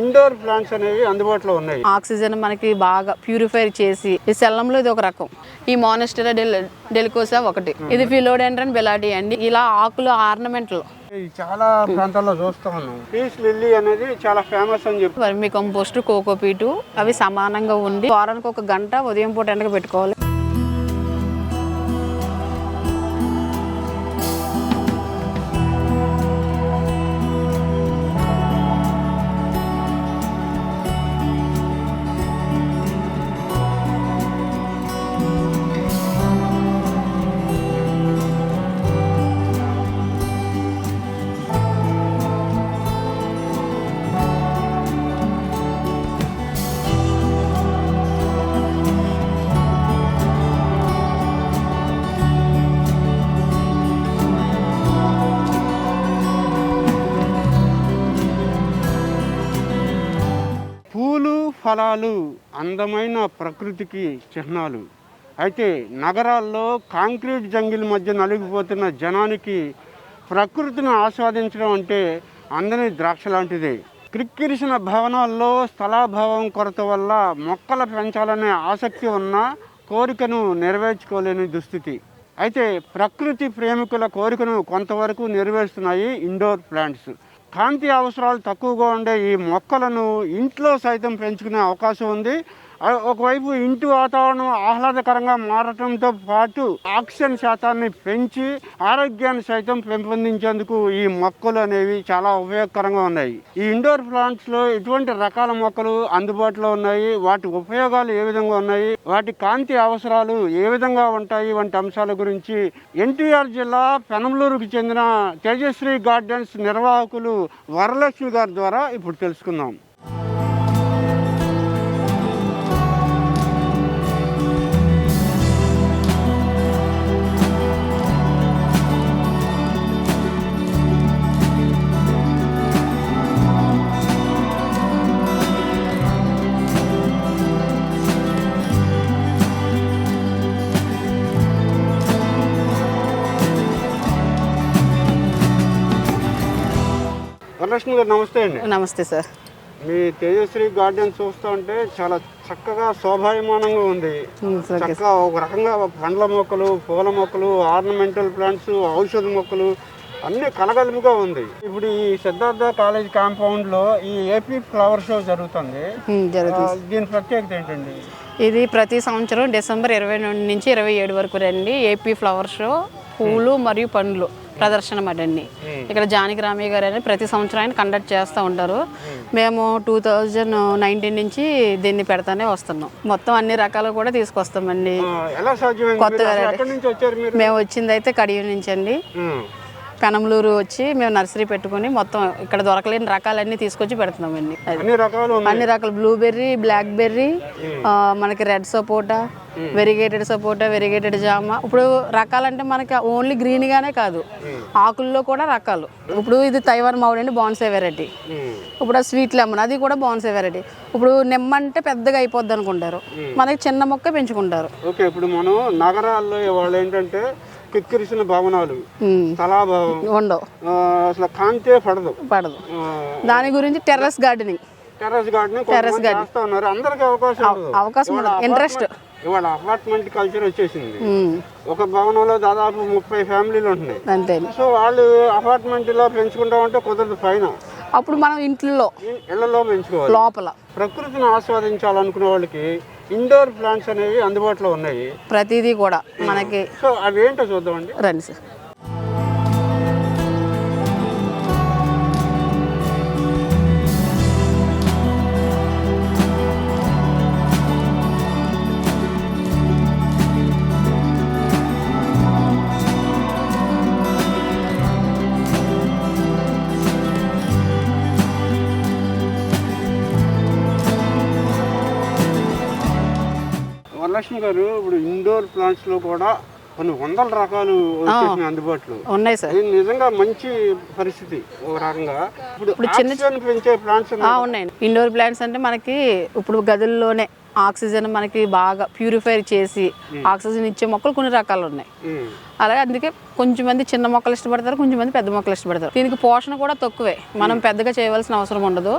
Indoor plants అనేవి అందుబాటులో ఉన్నాయి. ఆక్సిజన్ మనకి బాగా ప్యూరిఫై చేసి ఈ సెల్లంలో ఇది ఒక రకం. ఈ మానిస్టెరా డెల్ డెలికోసా ఒకటి. ఇది ఫిలోడెండ్రన్ బెలాటి అండి. ఇలా ఆకులు ఆర్నమెంట్లు. చాలా ప్రాంతాల్లో చూస్తా ఉన్నాం. పీస్ లిల్లీ అనేది చాలా ఫేమస్ అని చెప్పి. వర్మి కంపోస్ట్ కోకోపీటు అవి సమానంగా ఉండి వారానికి ఒక గంట ఉదయం పూట ఎండగా పెట్టుకోవాలి. ఫలాలు అందమైన ప్రకృతికి చిహ్నాలు. అయితే నగరాల్లో కాంక్రీట్ జంగిల్ మధ్య నలిగిపోతున్న జనానికి ప్రకృతిని ఆస్వాదించడం అంటే అందని ద్రాక్ష లాంటిదే. క్రిక్కిరిసిన భవనాల్లో స్థలాభావం కొరత వల్ల మొక్కలు పెంచాలనే ఆసక్తి ఉన్న కోరికను నెరవేర్చుకోలేని దుస్థితి. అయితే ప్రకృతి ప్రేమికుల కోరికను కొంతవరకు నెరవేరుస్తున్నాయి ఇండోర్ ప్లాంట్స్. కాంతి అవసరాలు తక్కువగా ఉండే ఈ మొక్కలను ఇంట్లో సైతం పెంచుకునే అవకాశం ఉంది. ఒకవైపు ఇంటి వాతావరణం ఆహ్లాదకరంగా మారటంతో పాటు ఆక్సిజన్ శాతాన్ని పెంచి ఆరోగ్యాన్ని సైతం పెంపొందించేందుకు ఈ మొక్కలు అనేవి చాలా ఉపయోగకరంగా ఉన్నాయి. ఈ ఇండోర్ ప్లాంట్స్లో ఎటువంటి రకాల మొక్కలు అందుబాటులో ఉన్నాయి? వాటి ఉపయోగాలు ఏ విధంగా ఉన్నాయి? వాటి కాంతి అవసరాలు ఏ విధంగా ఉంటాయి? వంటి అంశాల గురించి ఎన్టీఆర్ జిల్లా పెనంలూరుకు చెందిన తేజశ్రీ గార్డెన్స్ నిర్వాహకులు వరలక్ష్మి గారి ద్వారా ఇప్పుడు తెలుసుకుందాం. వరలక్ష్మి గారు నమస్తే అండి. నమస్తే సార్. మీ తేజశ్రీ గార్డెన్ చూస్తూ ఉంటే చాలా చక్కగా శోభాయమానంగా ఉంది. చక్కగా ఒక రకంగా పండ్ల మొక్కలు పూల మొక్కలు ఆర్నమెంటల్ ప్లాంట్స్ ఔషధ మొక్కలు అన్ని కలగలుపుగా ఉంది. ఇప్పుడు ఈ సిద్ధార్థ కాలేజ్ కాంపౌండ్లో ఈ ఏపీ ఫ్లవర్ షో జరుగుతుంది. దీని ప్రత్యేకత ఏంటండి? ఇది ప్రతి సంవత్సరం డిసెంబర్ ఇరవై రెండు నుంచి ఇరవై ఏడు వరకు రండి ఏపీ ఫ్లవర్ షో పూలు మరియు పండ్లు. ప్రదర్శన అటండి ఇక్కడ జానకి రామయ్య గారు అని ప్రతి సంవత్సరం ఆయన కండక్ట్ చేస్తూ ఉంటారు. మేము టూ థౌజండ్ నైన్టీన్ నుంచి దీన్ని పెడతానే వస్తున్నాం. మొత్తం అన్ని రకాలు కూడా తీసుకొస్తామండి. ఆ, ఎలా సాధ్యమైంది? కొత్త మీరు అసలు variety. ఎక్కడి నుంచి వచ్చారు మీరు? మేము వచ్చింది అయితే కడియం నుంచి అండి. పెనంలూరు వచ్చి మేము నర్సరీ పెట్టుకుని మొత్తం ఇక్కడ దొరకలేని రకాలన్నీ తీసుకొచ్చి పెడుతున్నామండి అన్ని రకాలు అన్ని రకాల. బ్లూబెర్రీ బ్లాక్ బెర్రీ మనకి red sapota variegated sapota variegated జామ. ఇప్పుడు రకాలంటే మనకి ఓన్లీ గ్రీన్ గానే కాదు ఆకుల్లో కూడా రకాలు. ఇప్పుడు ఇది తైవాన్ మౌడ్ అండి బాన్సే వెరైటీ. ఇప్పుడు స్వీట్ లెమన్ అది కూడా బాన్సే వెరైటీ. ఇప్పుడు నిమ్మ అంటే పెద్దగా అయిపోద్ది అనుకుంటారు. మనకి చిన్న మొక్క పెంచుకుంటారు. ఓకే ఇప్పుడు మనం నగరాల్లో వాళ్ళు ఏంటంటే కిక్కిరిసిన భవనాలు స్థలాభావం ఉండవు. అసలు కాంతే పడదు. పడదు. దాని గురించి టెర్రస్ గార్డెనింగ్. టెర్రస్ గార్డెన్ కొంతమంది చేస్తా ఉన్నారు. అందరికి అవకాశం. అవకాశం. ఇంట్రెస్ట్. ఇవాళ అపార్ట్మెంట్ కల్చర్ వచ్చేసింది. ఒక భవనంలో దాదాపు ముప్పై ఫ్యామిలీలు ఉంటున్నాయి. అంతే. సో వాళ్ళు అపార్ట్మెంట్లో పెంచుకుంటామంటే కుదరదు పైన. అప్పుడు మనం ఇంట్లో ఇళ్ళలో పెంచుకోవాలి. లోపల. ప్రకృతిని ఆస్వాదించాలనుకునే వాళ్ళకి ఇండోర్ ప్లాంట్స్ అనేవి అందుబాటులో ఉన్నాయి. ప్రతిదీ కూడా మనకి సో అవి ఏంటో చూద్దామండి. రండి సార్. వరలక్ష్మి గారు ఇప్పుడు ఇండోర్ ప్లాంట్స్లో కూడా కొన్ని వందల రకాలు వచ్చేసినాయి అందుబాటులో. ఉన్నాయి సార్. ఇది నిజంగా మంచి పరిస్థితి ఒక రకంగా. ఇప్పుడు ఆక్సిజన్ పెంచే ప్లాంట్స్ ఆ, ఉన్నాయండి ఇండోర్ ప్లాంట్స్ అంటే మనకి ఇప్పుడు గదుల్లోనే ఆక్సిజన్ మనకి బాగా ప్యూరిఫై చేసి ఆక్సిజన్ ఇచ్చే మొక్కలు కొన్ని రకాలు ఉన్నాయి. అలాగే అందుకే కొంచెం మంది చిన్న మొక్కలు ఇష్టపడతారు కొంచెం మంది పెద్ద మొక్కలు ఇష్టపడతారు. దీనికి పోషణ కూడా తక్కువే. మనం పెద్దగా చేయవలసిన అవసరం ఉండదు.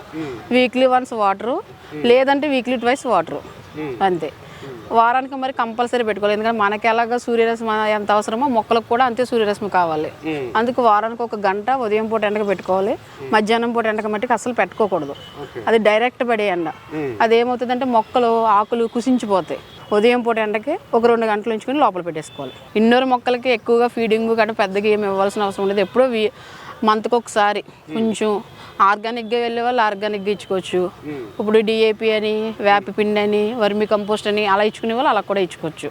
వీక్లీ వన్స్ వాటరు లేదంటే వీక్లీ ట్వైస్ వాటరు అంతే. వారానికి మరి కంపల్సరీ పెట్టుకోవాలి. ఎందుకంటే మనకి ఎలాగ సూర్యరశ్మి ఎంత అవసరమో మొక్కలకు కూడా అంతే సూర్యరశ్మి కావాలి. అందుకు వారానికి ఒక గంట ఉదయం పూట ఎండక పెట్టుకోవాలి. మధ్యాహ్నం పూట ఎండక మట్టికి అసలు పెట్టుకోకూడదు. అది డైరెక్ట్ పడే ఎండ. ఉమ్. అదేమవుతుందంటే మొక్కలు ఆకులు కుసించిపోతాయి. ఉదయం పూట ఎండకి ఒక రెండు గంటలు ఉంచుకొని లోపల పెట్టేసుకోవాలి. ఇండోర్ మొక్కలకి ఎక్కువగా ఫీడింగ్ కానీ పెద్దగా ఏమి ఇవ్వాల్సిన అవసరం ఉండదు. ఎప్పుడో మంత్కి ఒకసారి కొంచెం ఆర్గానిక్గా వెళ్ళే వాళ్ళు ఆర్గానిక్గా ఇచ్చుకోవచ్చు. ఇప్పుడు డిఏపి అని వేప పిండి అని వర్మి కంపోస్ట్ అని అలా ఇచ్చుకునే వాళ్ళు అలా కూడా ఇచ్చుకోవచ్చు.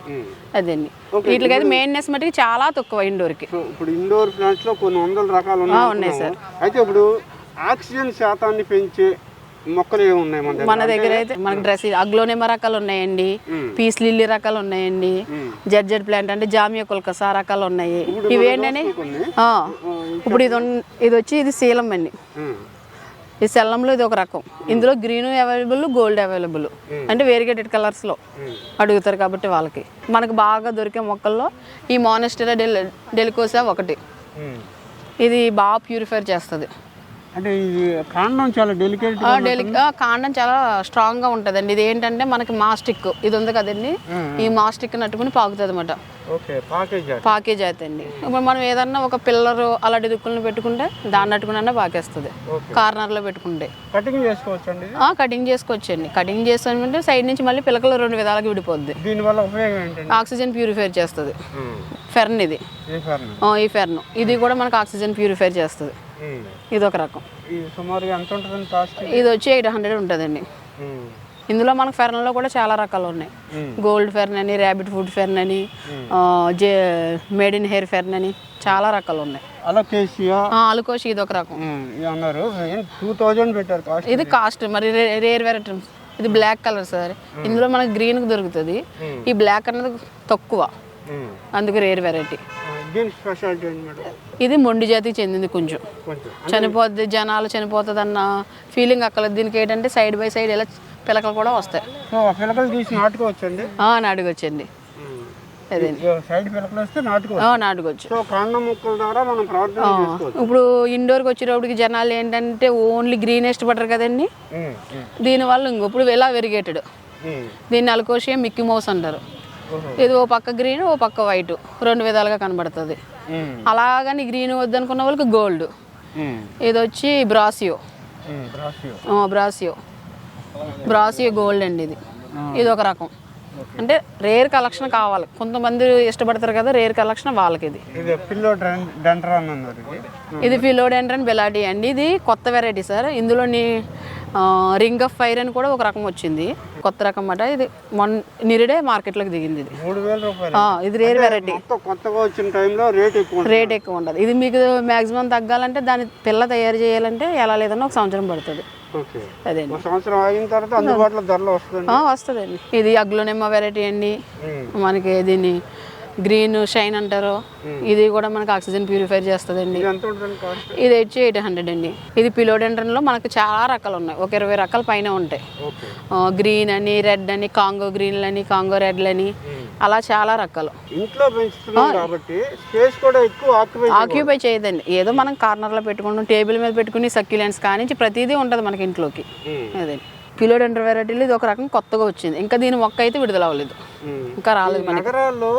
అదండి. వీటికైతే మెయిన్నెస్ మటుకు చాలా తక్కువ ఇండోర్కి. ఇప్పుడు ఇండోర్ ప్లాంట్స్లో కొన్ని వందల రకాలు ఉన్నాయి సార్. అయితే ఇప్పుడు ఆక్సిజన్ శాతాన్ని పెంచే మొక్కలు ఉన్నాయి మన దగ్గర? అయితే మనకి డ్రెస్ అగ్లోనేమ రకాలు ఉన్నాయండి. పీస్ లిల్లీ రకాలు ఉన్నాయండి. జడ్జెడ్ ప్లాంట్ అంటే జామియా కుల్కసా రకాలు ఉన్నాయి. ఇవి ఏంటని కొన్ని. ఆ, ఇప్పుడు ఇది ఇది వచ్చి ఇది శీలం అండి. ఈ సెల్లంలో ఇది ఒక రకం. ఇందులో గ్రీన్ అవైలబుల్ గోల్డ్ అవైలబుల్. అంటే వేరిగేటెడ్ కలర్స్లో అడుగుతారు కాబట్టి వాళ్ళకి. మనకు బాగా దొరికే మొక్కల్లో ఈ మానెస్టరా డెల్ డెలికోసా ఒకటి. ఇది బాగా ప్యూరిఫై చేస్తుంది. అంటే ఇది కాండం చాలా డెలికేట్ కాండం చాలా స్ట్రాంగ్గా ఉంటదండి. ఇది ఏంటంటే మనకి మాస్టిక్. ఇది ఉంది కదండి? ఈ మాస్టిక్ నట్టుకుని పాకుతుంది అనమాట పాకేజ్ అవుతుంది ఇప్పుడు మనం ఏదన్నా ఒక పిల్లరు అలాంటి దుక్కులను పెట్టుకుంటే దాన్ని నట్టుకున్నా పాకేస్తుంది. కార్నర్లో పెట్టుకుంటే. కటింగ్ చేసుకోవచ్చు అండి ఆ, కటింగ్ చేసుకోవచ్చండి. కటింగ్ చేస్తామంటే సైడ్ నుంచి మళ్ళీ పిలకలు రెండు విధాలుగా విడిపోద్ది. దీనివల్ల ఉపయోగం ఏంటండి? ఆక్సిజన్ ప్యూరిఫై చేస్తుంది. ఫెర్న్ ఇది. ఈ ఫెర్న్. ఇది కూడా మనకు ఆక్సిజన్ ప్యూరిఫై చేస్తుంది. ఉమ్. ఇది ఒక రకం. ఇది సుమారుగా ఎంత ఉంటుందండి కాస్ట్ ఇది? వచ్చి ఎయిట్ హండ్రెడ్ ఉంటుందండి. ఇందులో మనకు ఫెర్న్లో కూడా చాలా రకాలు ఉన్నాయి. గోల్డ్ ఫెర్న్ అని ర్యాబిట్ ఫుడ్ ఫెర్న్ అని జే మేడ్ ఇన్ హెయిర్ ఫెర్న్ అని చాలా రకాలు ఉన్నాయి. అలుకోషి ఇది ఒక రకం. అన్నారు. టూ థౌజండ్ పెట్టారు కాస్ట్ ఇది కాస్ట్ మరి రేర్ వెరైటీ ఇది బ్లాక్ కలర్ సార్ ఇందులో మనకి గ్రీన్ దొరుకుతుంది. ఈ బ్లాక్ అనేది తక్కువ. అందుకు రేర్ వెరైటీ ఇది మొండి జాతికి చెందింది కొంచెం. చనిపోద్ది జనాలు చనిపోతుంది అన్న ఫీలింగ్ అక్కడ దీనికి ఏంటంటే సైడ్ బై సైడ్ ఇలా పిలకలు కూడా వస్తాయి. నాటుకోవచ్చండి నాటుకొచ్చండి ఇప్పుడు ఇండోర్కి వచ్చేటప్పటికి జనాలు ఏంటంటే ఓన్లీ గ్రీన్ ఇష్టపడరు కదండి. దీనివల్ల ఇంకో ఇప్పుడు ఇలా వెరిగేటెడ్. దీన్ని అలకోషియా మిక్కీ మౌస్ అంటారు. ఇది ఓ పక్క గ్రీన్ ఓ పక్క వైట్. రెండు విధాలుగా కనబడుతుంది. అలాగని గ్రీన్ వద్దనుకున్న వాళ్ళకి గోల్డ్. ఇది వచ్చి బ్రాసియో. బ్రాసియో. బ్రాసియో. గోల్డ్ అండి ఇది. ఇది ఒక రకం. అంటే రేర్ కలెక్షన్ కావాలి. కొంతమంది ఇష్టపడతారు కదా రేర్ కలెక్షన్ వాళ్ళకి ఇది. ఇది ఫిలోడెండ్రన్ బెలాటి అండి. ఇది కొత్త వెరైటీ సార్. ఇందులోని రింగ్ ఆఫ్ ఫైర్ అని కూడా ఒక రకం వచ్చింది. కొత్త రకం అన్నమాట ఇది మొన్న నిరుడే మార్కెట్లోకి దిగింది ఇది. ఇది రేర్ వెరైటీ కొత్తగా వచ్చిన టైంలో రేట్ ఎక్కువ. రేట్ ఎక్కువ ఉండదు ఇది మీకు మ్యాక్సిమం తగ్గాలంటే దాని పిల్ల తయారు చేయాలంటే ఎలా లేదన్నా ఒక సంవత్సరం పడుతుంది. సంవత్సరం ఆగిన తర్వాత అందుబాటులో ధరలో వస్తుంది వస్తుందండి. ఇది అగ్లోనెమ్మ వెరైటీ అండి. మనకి దీన్ని గ్రీన్ షైన్ అంటారు. ఇది కూడా మనకి ఆక్సిజన్ ప్యూరిఫై చేస్తుందండి. ఇది వచ్చి ఎయిట్ హండ్రెడ్ అండి. ఇది పిలోడెండ్రన్లో మనకు చాలా రకాలు ఉన్నాయి. ఒక ఇరవై రకాల పైన ఉంటాయి. గ్రీన్ అని రెడ్ అని కాంగో గ్రీన్లు అని కాంగో రెడ్లని అలా చాలా రకాలు. ఇంట్లో పెంచుతున్నాం కాబట్టి స్పేస్ కూడా ఎక్కువ ఆక్యుపై చేయదండి. ఏదో మనం కార్నర్లో పెట్టుకుంటాం టేబుల్ మీద పెట్టుకుని సక్యులెంట్స్ కానీ ప్రతిదీ ఉంటుంది మనకి ఇంట్లోకి. అదే. పిలోడెండ్ర వెరైటీలు ఇది ఒక రకం కొత్తగా వచ్చింది. ఇంకా దీని మొక్క అయితే విడుదల అవ్వలేదు. ఇంకా రాలేదు నగరాల్లో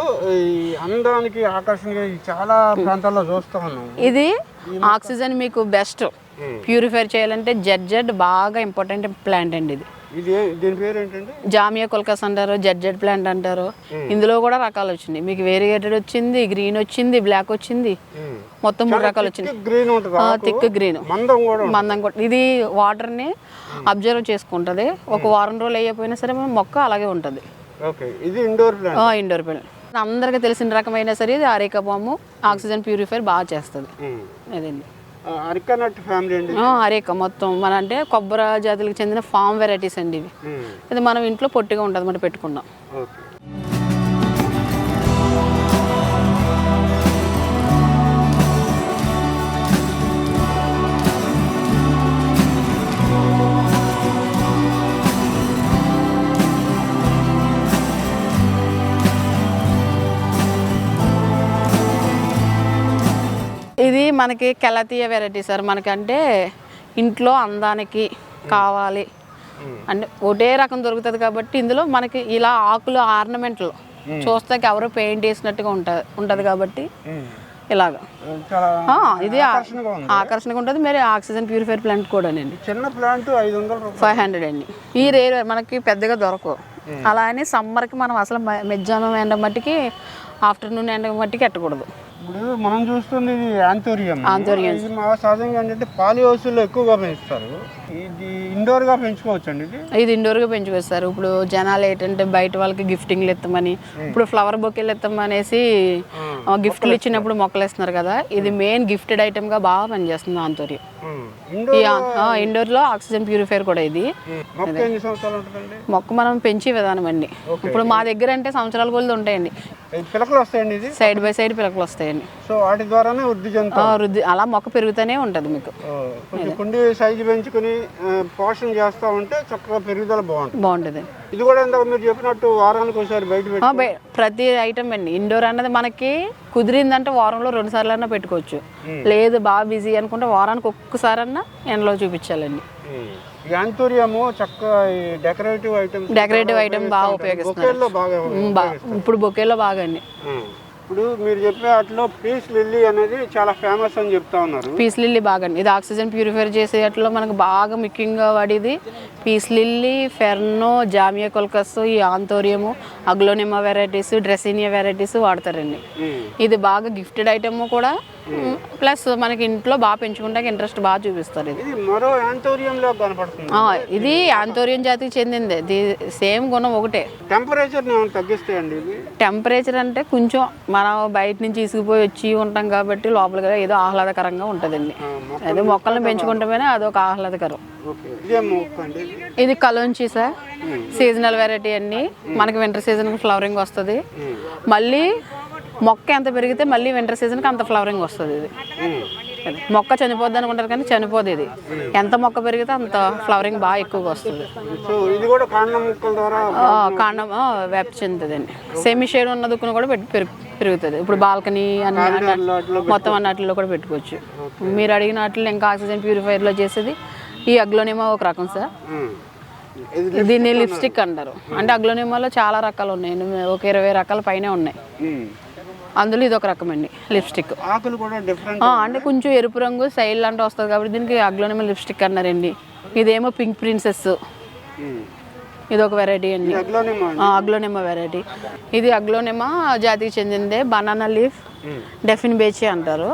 అందానికి ఆకర్షణగా చాలా ప్రాంతాల్లో చూస్తా ఉన్నాం. ఇది ఆక్సిజన్ మీకు బెస్ట్. ప్యూరిఫై చేయాలంటే జెడ్ జెడ్ బాగా ఇంపార్టెంట్ ప్లాంట్ అండి ఇది. ఇది దీని పేరు జామియా కొల్కస్ అంటారు జెడ్ జెడ్ ప్లాంట్ అంటారు. ఇందులో కూడా రకాలు వచ్చినాయి మీకు వేరిగేటెడ్ వచ్చింది గ్రీన్ వచ్చింది బ్లాక్ వచ్చింది. మొత్తం మూడు రకాలు గ్రీన్ ఆకు. Thick green. మందం కూడా. మందం కూడా. ఇది వాటర్ని అబ్జర్వ్ చేసుకుంటుంది. ఒక వారం రోజులు అయ్యపోయినా సరే మొక్క అలాగే ఉంటుంది. ఇది ఇండోర్ ప్లాంట్. Indoor plant. అందరికీ తెలిసిన రకమైన సరే ఇది అరేక పాము ఆక్సిజన్ ప్యూరిఫైర్ బాగా చేస్తుంది. అదండి. అరికనట్ ఫ్యామిలీ అండి ఆ, అరేక మొత్తం. మన అంటే కొబ్బరి జాతులకు చెందిన ఫామ్ వెరైటీస్ అండి ఇవి. ఇది మనం ఇంట్లో పొట్టిగా ఉంటుంది మనం పెట్టుకున్నాం. ఓకే. మనకి కెలతీయ వెరైటీ సార్. మనకంటే ఇంట్లో అందానికి కావాలి. అంటే ఒకటే రకం దొరుకుతుంది కాబట్టి ఇందులో మనకి ఇలా ఆకులు ఆర్నమెంట్లు చూస్తాకి ఎవరో పెయింట్ వేసినట్టుగా ఉంటుంది ఉంటుంది కాబట్టి ఇలాగా. ఇది ఆకర్షణగా ఉంటుంది. మరి ఆక్సిజన్ ప్యూరిఫైర్ ప్లాంట్ కూడానండి చిన్న ప్లాంట్ ఐదు వందల రూపాయలు. ఫైవ్ హండ్రెడ్ అండి. ఈ రేర్ మనకి పెద్దగా దొరకవు. అలా అని సమ్మర్కి మనం అసలు మధ్యాహ్నం ఎండ మట్టికి ఆఫ్టర్నూన్ ఎండ మట్టికి ఎట్టకూడదు. ఇప్పుడు మనం చూస్తుంది ఇది ఆంతోరియం. ఇది మా సహజంగా ఏంటంటే పాలి హౌస్లో ఎక్కువగా పెంచుతారు ఇది ఇండోర్గా పెంచుకోవచ్చు అండి ఇది ఇది ఇండోర్గా పెంచుకొస్తారు ఇప్పుడు జనాలు ఏంటంటే బయట వాళ్ళకి గిఫ్టింగ్లు ఇస్తామని ఇప్పుడు ఫ్లవర్ బొకేలు ఇస్తామనేసి ఆ, గిఫ్ట్లు ఇచ్చినప్పుడు మొక్కలు ఇస్తున్నారు కదా ఇది మెయిన్ గిఫ్టెడ్ ఐటమ్గా బాగా పనిచేస్తుంది ఆంతోరియం ఇండోర్ ఇండోర్లో ఆక్సిజన్ ప్యూరిఫైర్ కూడా ఇది. మొక్క మనం పెంచే విధానం అండి. ఇప్పుడు మా దగ్గర అంటే సంవత్సరాల కొలది ఉంటాయండి. పిలకలు వస్తాయండి ఇది? సైడ్ బై సైడ్ పిలకలు వస్తాయండి. సో వాటి ద్వారానే వృద్ధి వృద్ధి అలా మొక్క పెరుగుతూనే ఉంటుంది మీకు. కుండి సైజు పెంచుకుని పోషణ చేస్తా ఉంటే చక్కగా పెరుగుదల బాగుంటుంది. బాగుంటుంది. ఇది కూడా ఇందాక మీరు చెప్పినట్టు వారానికి ఒకసారి బయట ప్రతి ఐటమ్ అండి. ఇండోర్ అన్నది మనకి కుదిరిందంటే వారంలో రెండు సార్లు అన్నా పెట్టుకోవచ్చు లేదు బాగా బిజీ అనుకుంటే వారానికి ఒక్కసారి అన్నా ఎండలో చూపించాలండి. యాంతోరియాము చక్కగా డెకరేటివ్ ఐటమ్స్ డెకరేటివ్ ఐటమ్ బాగా బా- ఇప్పుడు బొకేలో బాగా అండి. ఇప్పుడు మీరు చెప్పే వాటిలో పీస్ లిల్లీ అనేది చాలా ఫేమస్ అని చెప్తా ఉన్నారు. పీస్ లిల్లీ బాగా ఇది ఆక్సిజన్ ప్యూరిఫై చేసే చేసేట్లో మనకు బాగా ముఖ్యంగా వాడేది. పీస్ లిల్లీ ఫెర్నో జామియా కొల్కస్ ఈ anthurium aglaonema varieties dracaena varieties వాడతారండి. ఇది బాగా గిఫ్టెడ్ ఐటమ్ కూడా. ప్లస్ మనకి ఇంట్లో బాగా పెంచుకుంటే ఇంట్రెస్ట్ బాగా చూపిస్తారు ఇది. ఇది మరో కనపడుతుంది. ఇది ఆంతోరియం జాతికి చెందింది. ఇది సేమ్ గుణం ఒకటే. టెంపరేచర్ తగ్గిస్తాయండి టెంపరేచర్ అంటే కొంచెం మనం బయట నుంచి ఇసుకుపోయి వచ్చి ఉంటాం కాబట్టి లోపలికి ఏదో ఆహ్లాదకరంగా ఉంటుందండి. అదే మొక్కలను పెంచుకుంటేనే అదొక ఆహ్లాదకరం. ఓకే. ఇదే మొక్క అండి. ఇది? కలోంచి సార్ సీజనల్ వెరైటీ అండి మనకి వింటర్ సీజన్కి ఫ్లవరింగ్ వస్తుంది. మళ్ళీ మొక్క ఎంత పెరిగితే మళ్ళీ వింటర్ సీజన్కి అంత ఫ్లవరింగ్ వస్తుంది ఇది. మొక్క చనిపోద్ది అనుకుంటారు కానీ చనిపోదు ఇది ఎంత మొక్క పెరిగితే అంత ఫ్లవరింగ్ బాగా ఎక్కువగా వస్తుంది కూడా వ్యాప్తి చెందుతుందండి సెమీ షేడ్ ఉన్న దుక్కును కూడా పెట్టి పెరుగు పెరుగుతుంది ఇప్పుడు బాల్కనీ అన్ని అన్ని- మొత్తం అన్నట్లో కూడా పెట్టుకోవచ్చు మీరు అడిగిన వాటిలో ఇంకా ఆక్సిజన్ ప్యూరిఫైర్లో చేసేది ఈ అగ్లోనిమా ఒక రకం సార్. దీన్ని లిప్స్టిక్ అంటారు. అంటే అగ్లోనిమాలో చాలా రకాలు ఉన్నాయి. ఒక ఇరవై రకాల పైనే ఉన్నాయి. అందులో ఇది ఒక రకం అండి లిప్స్టిక్. ఆకులు కూడా డిఫరెంట్ ఆ, అంటే కొంచెం ఎరుపు రంగు సైల్ అంటే వస్తుంది కాబట్టి దీనికి అగ్లోనిమా లిప్స్టిక్ అన్నారండి. ఇదేమో పింక్ ప్రిన్సెస్. ఇది ఒక వెరైటీ అండి. అగ్లోనిమా వెరైటీ ఇది అగ్లోనిమా జాతికి చెందిందే బనానా లీఫ్ డెఫిన్ బేచి అంటారు.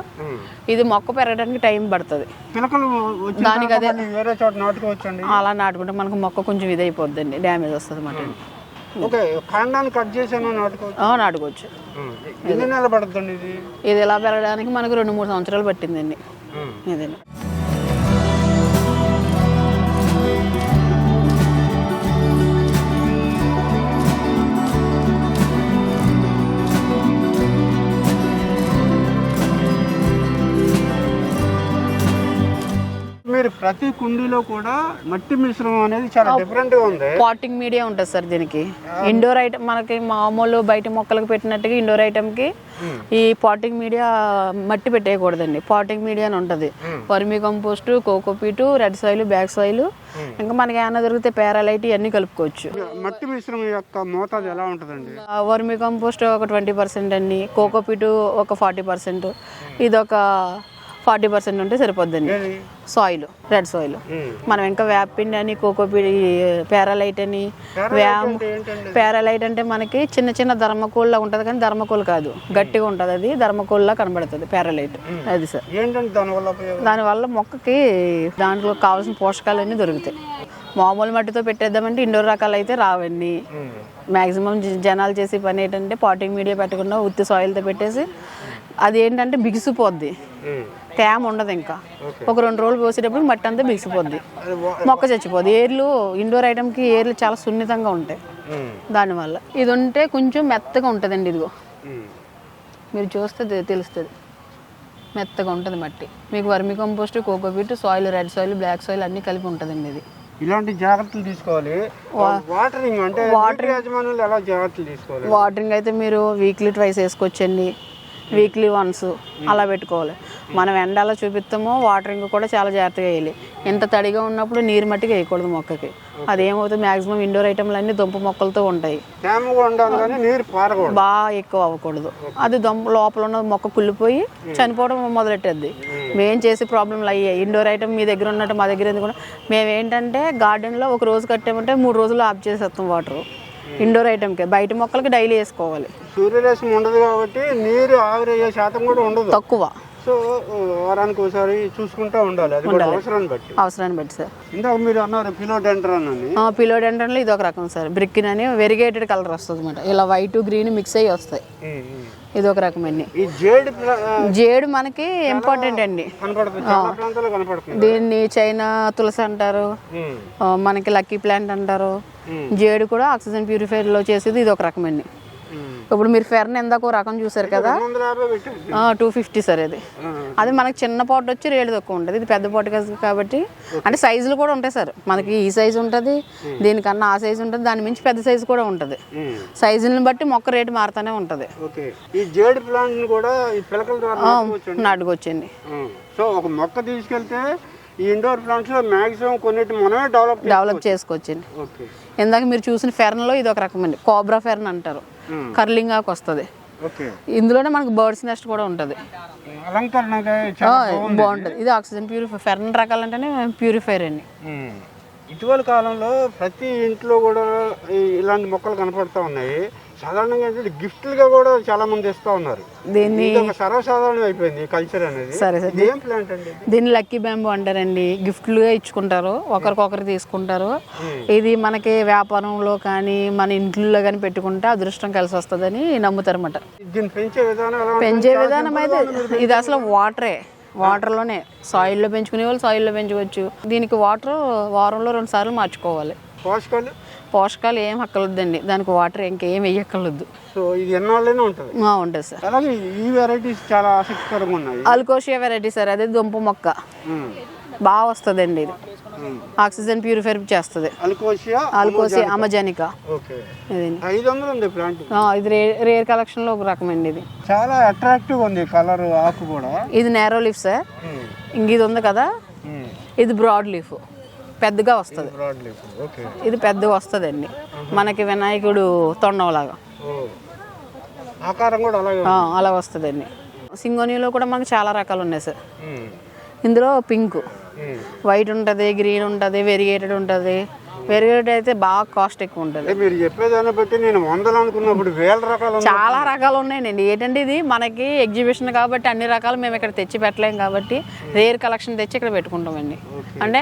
ఇది మొక్క పెరగడానికి టైం పడుతుంది. దానికి నాటుకోవచ్చండి? అలా నాటుకుంటే మనకు మొక్క కొంచెం ఇదైపోద్దండి డ్యామేజ్ వస్తుంది ఓకే కాండాన్ని కట్ చేసాను నాటుకోవచ్చు? ఆ, నాటుకోవచ్చు. ఎన్ని నెలలు పడుతుందండి ఇది? ఇది ఎలా పెరగడానికి మనకు రెండు మూడు సంవత్సరాలు పట్టిందండి. ఇదండి. మీరు ప్రతి కుండీలో కూడా మట్టి మిశ్రమం అనేది చాలా డిఫరెంట్గా ఉంది. పాటింగ్ మీడియా ఉంటుంది సార్ దీనికి. ఇండోర్ ఐటమ్ మనకి మామూలు బయట మొక్కలకు పెట్టినట్టుగా ఇండోర్ ఐటమ్కి ఈ పాటింగ్ మీడియా మట్టి పెట్టేయకూడదండి. పాటింగ్ మీడియా అని ఉంటుంది. Vermicompost cocopeat red soil black soil ఇంకా మనకి ఏమైనా దొరికితే పేరాలైట్ ఇవన్నీ కలుపుకోవచ్చు. మట్టి మిశ్రమం యొక్క మోతాదు ఎలా ఉంటుందండి? వర్మీ కంపోస్ట్ ఒక ట్వంటీ పర్సెంట్ అండి. కోకోపీటు ఒక ఫార్టీ పర్సెంట్. ఇది ఒక ఫార్టీ పర్సెంట్ ఉంటే సరిపోద్దండి. Soil red soil. మనం ఇంకా వేపిండి అని కోకోపీడి పేరాలైట్ అని వ్యామ్ పేరాలైట్ అంటే మనకి చిన్న చిన్న ధర్మకోల్లా ఉంటుంది కానీ ధర్మకోల్ కాదు. గట్టిగా ఉంటుంది అది ధర్మకోల్లా కనబడుతుంది పేరాలైట్. అది సార్. దానివల్ల మొక్కకి దాంట్లో కావాల్సిన పోషకాలన్నీ దొరుకుతాయి. మామూలు మట్టితో పెట్టేద్దామంటే ఇండోర్ రకాలు అయితే రావండి మ్యాక్సిమం జనాలు చేసే పని ఏంటంటే పాటింగ్ మీడియా పెట్టకుండా ఉత్తి సాయిల్తో పెట్టేసి అది ఏంటంటే బిగిసిపోద్ది. తేమ ఉండదు ఇంకా. ఒక రెండు రోజులు పోసేటప్పుడు మట్టి అంతా బిగిసిపోద్ది. మొక్క చచ్చిపోద్ది. ఏర్లు ఇండోర్ ఐటమ్కి ఏర్లు చాలా సున్నితంగా ఉంటాయి. దానివల్ల. ఇది ఉంటే కొంచెం మెత్తగా ఉంటుందండి ఇదిగో. మీరు చూస్తే తెలుస్తుంది. మెత్తగా ఉంటుంది మట్టి. మీకు vermicompost cocopeat soil red soil black soil అన్నీ కలిపి ఉంటుందండి ఇది. ఇలాంటి జాగ్రత్తలు తీసుకోవాలి. వాటరింగ్ అంటే వాటర్ యాజమాన్యాలు ఎలా జాగ్రత్తలు తీసుకోవాలి? వాటరింగ్ అయితే మీరు వీక్లీ ట్వైస్ వేసుకోవచ్చండి. వీక్లీ వన్స్ అలా పెట్టుకోవాలి. మనం ఎండ అలా చూపిస్తామో వాటరింగ్ కూడా చాలా జాగ్రత్తగా వేయాలి. ఎంత తడిగా ఉన్నప్పుడు నీరు మట్టిగా వేయకూడదు మొక్కకి. అదేమవుతుంది? మ్యాక్సిమం ఇండోర్ ఐటమ్లు అన్నీ దుంప మొక్కలతో ఉంటాయి. బాగా ఎక్కువ అవ్వకూడదు. అది దొంప లోపల ఉన్న మొక్క కుళ్ళిపోయి చనిపోవడం మొదలెట్టేది. మేము. చేసే ప్రాబ్లంలు అయ్యాయి. ఇండోర్ ఐటమ్ మీ దగ్గర ఉన్నట్టు మా దగ్గర ఎందుకు మేము ఏంటంటే గార్డెన్లో ఒక రోజు కట్టామంటే మూడు రోజులు ఆఫ్ చేసేస్తాం వాటర్. ఇండోర్ ఐటమ్కి బయట మొక్కలకి డైలీ వేసుకోవాలి. సూర్యరశ్మి ఉండదు కాబట్టి నీరు ఆవిరయ్యే శాతం కూడా ఉండదు. తక్కువ. సో వారానికి ఒకసారి చూసుకుంటూ ఉండాలి. అది కూడా అవసరాన్ని బట్టి. అవసరాన్ని బట్టి సార్. ఇందాక మీరు అన్నారు ఫిలోడెండ్రాన్ అని. పిలోడెండ్రన్లో ఇది ఒక రకం సార్. బ్రిక్కిన్ అని వెరిగేటెడ్ కలర్ వస్తుంది అనమాట ఇలా వైట్ గ్రీన్ మిక్స్ అయ్యి వస్తాయి. ఇది ఒక రకమైన ఈ జేడ్ ప్ల- జేడు మనకి ఇంపార్టెంట్ అండి. దీన్ని చైనా తులసి అంటారు. మనకి లక్కీ ప్లాంట్ అంటారు. జేడు కూడా ఆక్సిజన్ ప్యూరిఫైర్లో చేసేది ఇది ఒక రకమండి. ఉమ్. ఇప్పుడు మీరు ఫెర్న్ ఎందాక ఓ రకం చూసారు కదా? టూ ఫిఫ్టీ సార్ ఇది. అది మనకి చిన్న పాట్ వచ్చి రేటు తక్కువ ఉంటుంది ఇది పెద్ద పాట్ కదా కాబట్టి. అంటే సైజులు కూడా ఉంటాయి సార్. మనకి ఈ సైజు ఉంటుంది దీనికన్నా ఆ సైజు ఉంటుంది దాని మించి పెద్ద సైజు కూడా ఉంటుంది. సైజులను బట్టి మొక్క రేటు మారుతూనే ఉంటుంది. ఈ జేడ్ ప్లాంట్ కూడా ఉమ్, సో ఒక మొక్క తీసుకెళ్తే ఈ ఇండోర్ ప్లాంట్స్లో మాక్సిమం కొన్నిటి మనమే డెవలప్ డెవలప్ చేసుకోవచ్చండి. ఇందాక మీరు చూసిన ఫెర్న్లో ఇది ఒక రకమండి కోబ్రా ఫెర్న్ అంటారు. Hmm. కర్లింగ్ ఆకు వస్తుంది ఇందులోనే మనకి బర్డ్స్ నెస్ట్ కూడా ఉంటుంది. బాగుంటుంది. ఇది ఆక్సిజన్ ప్యూరిఫై ఫెర్న్ రకాలంటేనే ప్యూరిఫైర్ అండి. ఉమ్. ఇటీవల కాలంలో ప్రతి ఇంట్లో కూడా ఇలాంటి మొక్కలు కనపడుతూ ఉన్నాయి. సాధారణంగా ఏంటంటే గిఫ్ట్లుగా కూడా చాలా మంది ఇస్తూ ఉన్నారు. దీన్ని సర్వసాధారణం అయిపోయింది కల్చర్ అనేది. సరే సరే. ఏం ప్లాంట్ అండి? దీన్ని లక్కీ బ్యాంబు అంటారండి. గిఫ్ట్లుగా ఇచ్చుకుంటారు. ఒకరికొకరు తీసుకుంటారు. ఇది మనకి వ్యాపారంలో కానీ మన ఇంట్లో కానీ పెట్టుకుంటే అదృష్టం కలిసి వస్తుందని నమ్ముతారన్నమాట. దీన్ని పెంచే విధానం? పెంచే విధానం అయితే ఇది అసలు వాటరే వాటర్లోనే సాయిల్లో పెంచుకునే వాళ్ళు సాయిల్లో పెంచుకోవచ్చు దీనికి వాటర్ వారంలో రెండు సార్లు మార్చుకోవాలి. పోషకాలు? పోషకాలు ఏం అక్కర్లేదండి. దానికి వాటర్ ఇంకేం వేయక్కర్లేదు. సో ఇది ఎన్నాళ్ళైనా ఉంటుంది. ఉంటుంది సార్. అలాగే ఈ వెరైటీస్ చాలా ఆసక్తికరంగా ఉన్నాయి. అల్కోషియా వెరైటీ సార్ అదే దుంప మొక్క. బాగా వస్తుందండి ఇది. ఆక్సిజన్ ప్యూరిఫైర్ చేస్తుంది. అల్కోసియా అల్కోసి అమజానిక? ఐదు వందలు ఉంది ప్లాంట్. ఇది రేర్ కలెక్షన్లో ఒక రకమండి ఇది. చాలా అట్రాక్టివ్ ఉంది కలర్ ఆకు కూడా. ఇది నేరో లీఫ్ సార్. ఇంక ఇది ఉంది కదా. ఇది బ్రాడ్ లీఫ్. పెద్దగా వస్తుంది. ఇది పెద్దగా వస్తుందండి. మనకి వినాయకుడు తొండంలాగా. ఆకారం కూడా అలా వస్తుందండి. సింగోనిలో కూడా మనకి చాలా రకాలు ఉన్నాయి సార్. ఇందులో పింక్. వైట్ ఉంటుంది గ్రీన్ ఉంటుంది వెరిగేటెడ్ ఉంటుంది. వెరిగేటెడ్ అయితే బాగా కాస్ట్ ఎక్కువ ఉంటుంది. మీరు చెప్పేదాన్ని బట్టి నేను వందలు అనుకున్నప్పుడు వేల రకాలు ఉన్నాయి. చాలా రకాలు ఉన్నాయండి. ఏంటంటే ఇది మనకి ఎగ్జిబిషన్ కాబట్టి అన్ని రకాలు మేము ఇక్కడ తెచ్చి పెట్టలేం కాబట్టి రేర్ కలెక్షన్ తెచ్చి ఇక్కడ పెట్టుకుంటామండి. అంటే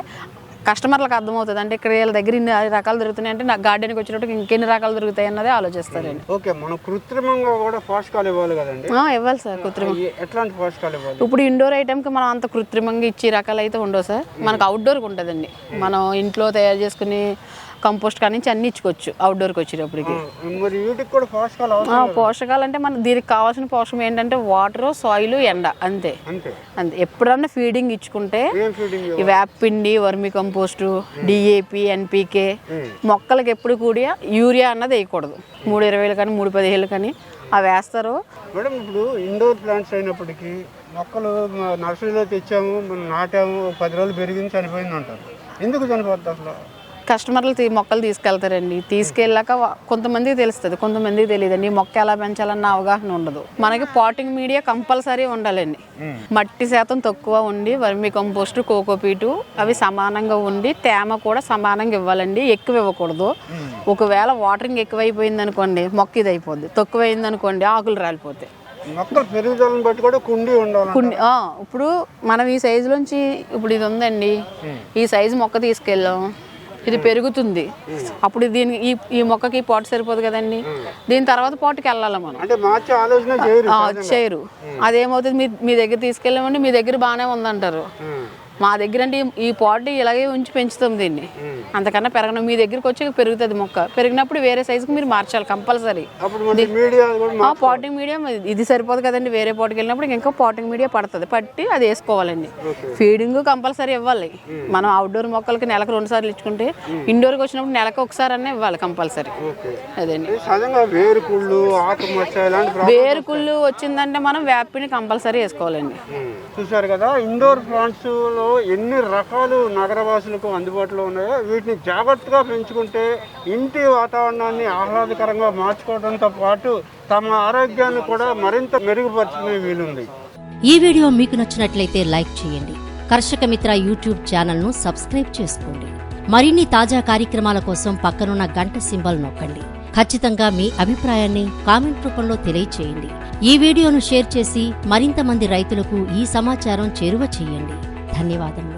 కస్టమర్లకు అర్థమవుతుంది. అంటే ఇక్కడ వీళ్ళ దగ్గర ఇన్ని రకాలు దొరుకుతున్నాయి అంటే నా గార్డెన్కి వచ్చినప్పుడు ఇంకెన్ని రకాలు దొరుకుతాయి అన్నదే ఆలోచిస్తారండి ఓకే మనం కృత్రిమంగా కూడా పోషకాలు ఇవ్వాలి కదండి? ఇవ్వాలి సార్ కృత్రిమ. ఎట్లాంటి పోషకాలు ఇవ్వాలి? ఇప్పుడు ఇండోర్ ఐటమ్కి మనం అంత కృత్రిమంగా ఇచ్చే రకాలు అయితే ఉండవు సార్. మనకు అవుట్డోర్కి ఉంటుందండి. మనం ఇంట్లో తయారు చేసుకుని కంపోస్ట్ కానీ నుంచి అన్ని ఇచ్చుకోవచ్చు అవుట్డోర్కి వచ్చేటప్పటికి. మరి వీటికి కూడా పోషకాలు పోషకాలు అంటే మన దీనికి కావాల్సిన పోషకం ఏంటంటే వాటర్ సాయిల్ ఎండ అంతే. అంతే. ఎప్పుడన్నా ఫీడింగ్ ఇచ్చుకుంటే ఈ వేపిండి వర్మి కంపోస్టు డిఏపి ఎన్పికే మొక్కలకి ఎప్పుడు కూడా యూరియా అన్నది వేయకూడదు. మూడు ఇరవైలు కానీ మూడు పదిహేళ్ళు కానీ అవి వేస్తారు. మేడం ఇప్పుడు ఇండోర్ ప్లాంట్స్ అయినప్పటికీ మొక్కలు నర్సరీలో తెచ్చాము మనం నాటాము పది రోజులు పెరిగింది చనిపోయింది అంటారు. ఎందుకు చనిపోద్ది అసలు? కస్టమర్లు మొక్కలు తీసుకెళ్తారండి. తీసుకెళ్ళాక కొంతమందికి తెలుస్తుంది కొంతమందికి తెలియదండి. మొక్క ఎలా పెంచాలన్న అవగాహన ఉండదు. మనకి పాటింగ్ మీడియా కంపల్సరీ ఉండాలండి. మట్టి శాతం తక్కువ ఉండి వర్మి కంపోస్ట్ కోకోపీటు అవి సమానంగా ఉండి తేమ కూడా సమానంగా ఇవ్వాలండి. ఎక్కువ ఇవ్వకూడదు. ఒకవేళ వాటరింగ్ ఎక్కువైపోయింది అనుకోండి మొక్క ఇది అయిపోద్ది తక్కువైంది అనుకోండి ఆకులు రాలిపోతాయి. మొక్కల పెరుగుదలను బట్టి కూడా ఉండాలి ఇప్పుడు మనం ఈ సైజులోంచి ఇప్పుడు ఇది ఉందండి. ఈ సైజు మొక్క తీసుకెళ్ళాం. ఇది పెరుగుతుంది. అప్పుడు దీని ఈ ఈ మొక్కకి ఈ పాట్ సరిపోదు కదండి. దీని తర్వాత పాట్కి వెళ్ళాలి మనం. అంటే మార్చే ఆలోచన చేయరు అదేమవుతుంది? మీ మీ దగ్గర తీసుకెళ్ళామంటే మీ దగ్గర బాగానే ఉందంటారు. మా దగ్గర అంటే ఈ- ఈ పాట్ ఇలాగే ఉంచి పెంచుతాం దీన్ని. అంతకన్నా పెరగను. మీ దగ్గరికి వచ్చి పెరుగుతుంది మొక్క. పెరిగినప్పుడు వేరే సైజుకి మీరు మార్చాలి కంపల్సరీ. పాటింగ్ మీడియం ఇది సరిపోదు కదండి. వేరే పాటికి వెళ్ళినప్పుడు ఇంకా పాటింగ్ మీడియం పడుతుంది. పట్టి అది వేసుకోవాలండి. ఫీడింగ్ కంపల్సరీ ఇవ్వాలి. మనం అవుట్డోర్ మొక్కలకి నెలకు రెండు సార్లు ఇచ్చుకుంటే ఇండోర్కి వచ్చినప్పుడు నెలకు ఒకసారి అన్న ఇవ్వాలి కంపల్సరీ. అదండి. వేరుకుళ్ళు వచ్చిందంటే మనం వ్యాపిని కంపల్సరీ వేసుకోవాలండి. చూసారు కదా ఇండోర్ ప్లాంట్స్లో ఎన్ని రకాలు నగరవాసులకు అందుబాటులో ఉన్నాయో? వీటిని జాగ్రత్తగా పెంచుకుంటే ఇంటి వాతావరణాన్ని ఆహ్లాదకరంగా మార్చుకోవడంతో పాటు తమ ఆరోగ్యాన్ని కూడా మరింత మెరుగుపరచుకునే వీలుంది. ఈ వీడియో మీకు నచ్చినట్లయితే లైక్ చేయండి. కర్షక మిత్ర యూట్యూబ్ ఛానల్ను సబ్స్క్రైబ్ చేసుకోండి. మరిన్ని తాజా కార్యక్రమాల కోసం పక్కనున్న గంట సింబల్ నొక్కండి. ఖచ్చితంగా మీ అభిప్రాయాన్ని కామెంట్ రూపంలో తెలియచేయండి. ఈ వీడియోను షేర్ చేసి మరింత మంది రైతులకు ఈ సమాచారం చేరువ చేయండి. ధన్యవాదములు.